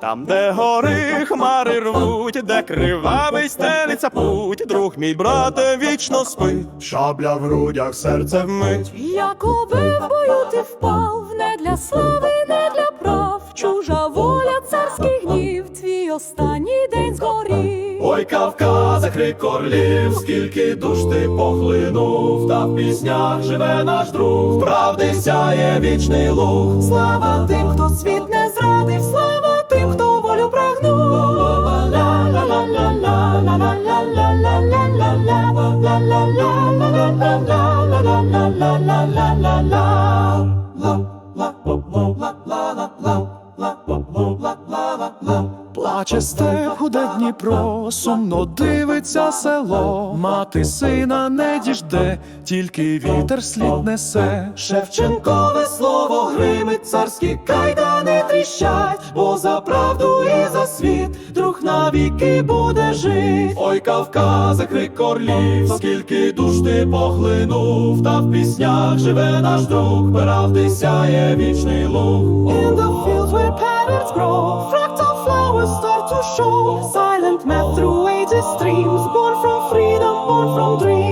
Там, де гори хмари рвуть, де кривавий стелиться путь, друг мій брате вічно спить, шабля в грудях, серце вмить. Як убив бою ти впав, не для слави, царський гнів, твій останній день згорів. Ой, Кавказа, крик орлів, скільки душ ти похлинув, та в піснях живе наш друг, правди сяє вічний луг. Слава тим, хто світ не зрадив, слава тим, хто волю прагнув. Плаче степ, худе Дніпро, сумно дивиться село, мати сина не діжде, тільки вітер слід несе. Шевченкове слово гримить, царські кайдани тріщать, бо за правду і за світ друг навіки буде жить. Ой, Кавказа, крик орлів, скільки душ ти похлинув, та в піснях живе наш друг, правди сяє вічний луг. In the fields where patterns grow, to show. Silent map through ages streams, born from freedom, born from dreams.